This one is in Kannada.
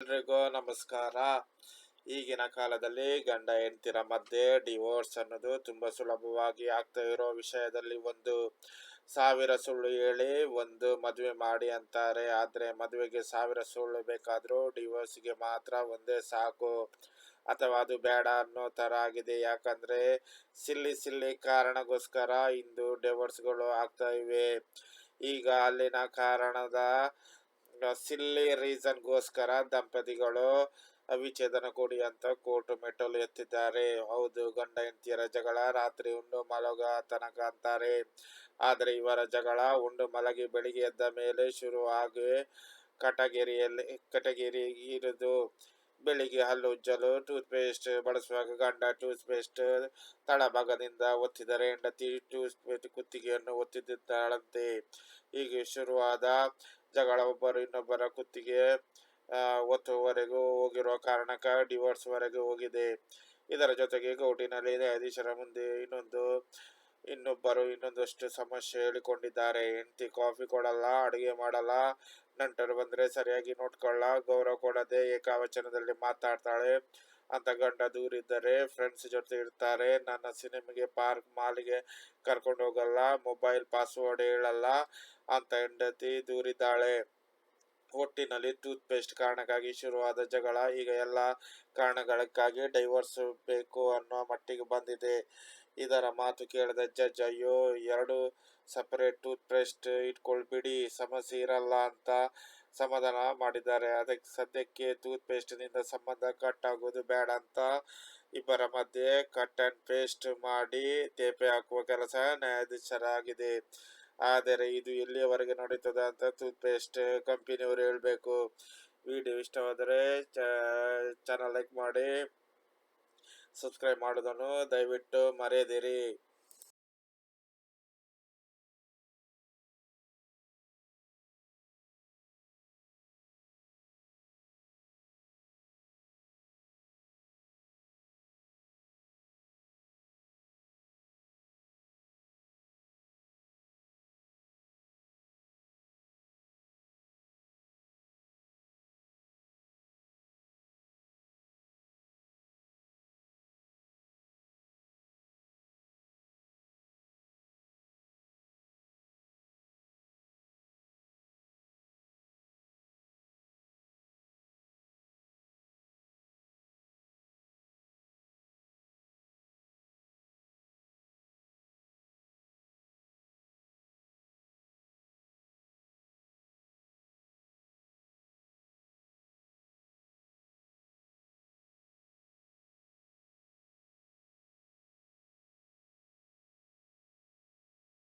ಎಲ್ರಿಗೂ ನಮಸ್ಕಾರ. ಈಗಿನ ಕಾಲದಲ್ಲಿ ಗಂಡ, ಹೆಂಡತಿರ ಮಧ್ಯೆ ಡಿವೋರ್ಸ್ ಅನ್ನೋದು ತುಂಬಾ ಸುಲಭವಾಗಿ ಆಗ್ತಾ ಇರೋ ವಿಷಯದಲ್ಲಿ ಒಂದು ಸಾವಿರ ಸುಳ್ಳು ಹೇಳಿ ಒಂದು ಮದುವೆ ಮಾಡಿ ಅಂತಾರೆ. ಆದರೆ ಮದುವೆಗೆ ಸಾವಿರ ಸುಳ್ಳು ಬೇಕಾದರೂ ಡಿವೋರ್ಸ್ಗೆ ಮಾತ್ರ ಒಂದೇ ಸಾಕು. ಅಥವಾ ಅದು ಬೇಡ ಅನ್ನೋ ಥರ ಆಗಿದೆ. ಯಾಕಂದ್ರೆ ಸಿಲ್ಲಿ ಸಿಲ್ಲಿ ಕಾರಣಗೋಸ್ಕರ ಇಂದು ಡಿವೋರ್ಸ್ಗಳು ಆಗ್ತಾ ಇವೆ. ಈಗ ಅಲ್ಲಿನ ಕಾರಣದ ಸಿಲ್ಲಿ ರೀಸನ್ಗೋಸ್ಕರ ದಂಪತಿಗಳು ವಿಚ್ಛೇದನ ಕೊಡಿ ಅಂತ ಕೋರ್ಟ್ ಮೆಟ್ಟಲು ಎತ್ತಿದ್ದಾರೆ. ಹೌದು, ಗಂಡ ಹೆಂಡತಿಯರ ಜಗಳ ರಾತ್ರಿ ಉಂಡು ಮಲಗ ತನಕ ಅಂತಾರೆ. ಆದರೆ ಇವರ ಜಗಳ ಉಂಡು ಮಲಗಿ ಬೆಳಿಗ್ಗೆ ಎದ್ದ ಮೇಲೆ ಶುರು ಆಗಿ ಕಟಗಿರಿಯಲ್ಲಿ, ಕಟಗಿರಿ ಇರುದು. ಬೆಳಿಗ್ಗೆ ಹಲ್ಲು ಉಜ್ಜಲು ಟೂತ್ ಪೇಸ್ಟ್ ಬಳಸುವಾಗ ಗಂಡ ಟೂತ್ ಪೇಸ್ಟ್ ತಳಭಾಗದಿಂದ ಒತ್ತಿದರೆ ಹೆಂಡತಿ ಟೂತ್ ಪೇಸ್ಟ್ ಕುತ್ತಿಗೆಯನ್ನು ಒತ್ತಿದ್ದಾಳಂತೆ. ಹೀಗೆ ಶುರುವಾದ ಜಗಳ ಒಬ್ಬರು ಇನ್ನೊಬ್ಬರ ಕುತ್ತಿಗೆ ಒತ್ತುವರೆಗೂ ಹೋಗಿರುವ ಕಾರಣಕ್ಕ ಡಿವೋರ್ಸ್ ವರೆಗೂ ಹೋಗಿದೆ. ಇದರ ಜೊತೆಗೆ ಕೋರ್ಟಿನಲ್ಲಿ ನ್ಯಾಯಾಧೀಶರ ಮುಂದೆ ಇನ್ನೊಂದು, ಇನ್ನೊಬ್ಬರು ಇನ್ನೊಂದಷ್ಟು ಸಮಸ್ಯೆ ಹೇಳಿಕೊಂಡಿದ್ದಾರೆ. ಹೆಂಡತಿ ಕಾಫಿ ಕೊಡಲ್ಲ, ಅಡುಗೆ ಮಾಡಲ್ಲ, ನಂಟರು ಬಂದ್ರೆ ಸರಿಯಾಗಿ ನೋಡ್ಕೊಳ್ಳ, ಗೌರವ ಕೊಡದೆ ಏಕಾವಚನದಲ್ಲಿ ಮಾತಾಡ್ತಾಳೆ ಅಂತ ಗಂಡ ದೂರಿದ್ದಾರೆ ಫ್ರೆಂಡ್ಸ್ ಜೊತೆ ಇರ್ತಾರೆ. ನನ್ನ ಸಿನಿಮಾಗೆ ಪಾರ್ಕ್ ಮಾಲಿಗೆ ಕರ್ಕೊಂಡು ಹೋಗಲ್ಲ. ಮೊಬೈಲ್ ಪಾಸ್ವರ್ಡ್ ಹೇಳಲ್ಲ ಅಂತ ಹೆಂಡತಿ ದೂರಿದ್ದಾಳೆ ಒಟ್ಟಿನಲ್ಲಿ ಟೂತ್ ಪೇಸ್ಟ್ ಕಾರಣಕ್ಕಾಗಿ ಶುರುವಾದ ಜಗಳ. ಈಗ ಎಲ್ಲ ಕಾರಣಗಳಕ್ಕಾಗಿ ಡೈವರ್ಸ್ ಬೇಕು ಅನ್ನೋ ಮಟ್ಟಿಗೆ ಬಂದಿದೆ. ಇದರ ಮಾತು ಕೇಳಿದ ಜಜ್ ಅಯ್ಯೋ, ಎರಡು ಸಪರೇಟ್ ಟೂತ್ ಪೇಸ್ಟ್ ಇಟ್ಕೊಳ್ಬಿಡಿ ಸಮಸ್ಯೆ ಇರಲ್ಲ ಅಂತ ಸಮಾಧಾನ ಮಾಡಿದ್ದಾರೆ. ಅದಕ್ಕೆ ಸದ್ಯಕ್ಕೆ ಟೂತ್ ಪೇಸ್ಟ್ನಿಂದ ಸಂಬಂಧ ಕಟ್ ಆಗೋದು ಬೇಡ ಅಂತ ಇಬ್ಬರ ಮಧ್ಯೆ ಕಟ್ ಅಂಡ್ ಪೇಸ್ಟ್ ಮಾಡಿ ತೇಪೆ ಹಾಕುವ ಕೆಲಸ ನ್ಯಾಯಾಧೀಶರಾಗಿದೆ. ಆದರೆ ಇದು ಎಲ್ಲಿಯವರೆಗೆ ನಡೀತದೆ ಅಂತ ಟೂತ್ ಪೇಸ್ಟ್ ಕಂಪನಿಯವರು ಹೇಳಬೇಕು. ವಿಡಿಯೋ ಇಷ್ಟವಾದರೆ ಚಾನಲ್ ಲೈಕ್ ಮಾಡಿ ಸಬ್ಸ್ಕ್ರೈಬ್ ಮಾಡೋದನ್ನು ದಯವಿಟ್ಟು ಮರೆಯದಿರಿ.